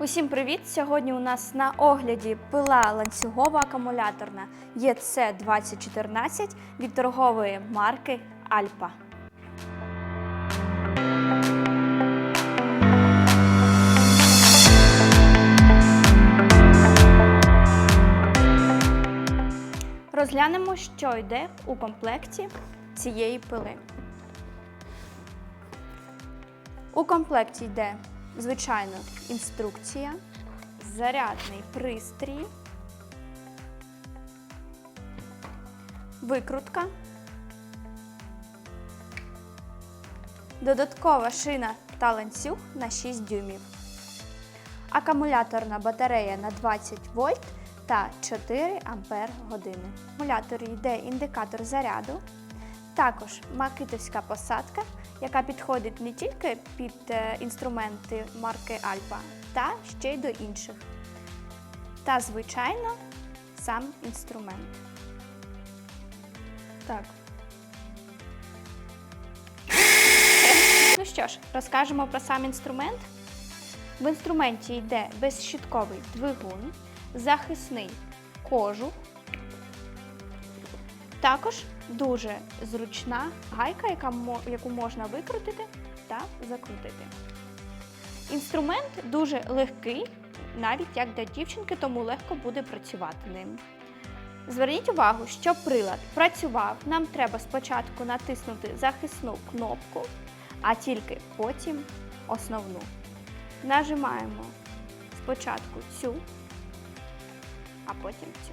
Усім привіт! Сьогодні у нас на огляді пила ланцюгова акумуляторна ЄЦ2014 від торгової марки Альпа. Розглянемо, що йде у комплекті цієї пили. У комплекті йде, звичайно, інструкція, зарядний пристрій, викрутка, додаткова шина та ланцюг на 6 дюймів, акумуляторна батарея на 20 вольт та 4 ампер години. В акумуляторі йде індикатор заряду, також макитовська посадка, яка підходить не тільки під е, інструменти марки Альпа, та ще й до інших. Та, звичайно, сам інструмент. Так. Ну що ж, розкажемо про сам інструмент. В інструменті йде безщітковий двигун, захисний кожух, також дуже зручна гайка, яка яку можна викрутити та закрутити. Інструмент дуже легкий, навіть як для дівчинки, тому легко буде працювати ним. Зверніть увагу, щоб прилад працював, нам треба спочатку натиснути захисну кнопку, а тільки потім основну. Нажимаємо спочатку цю, а потім цю.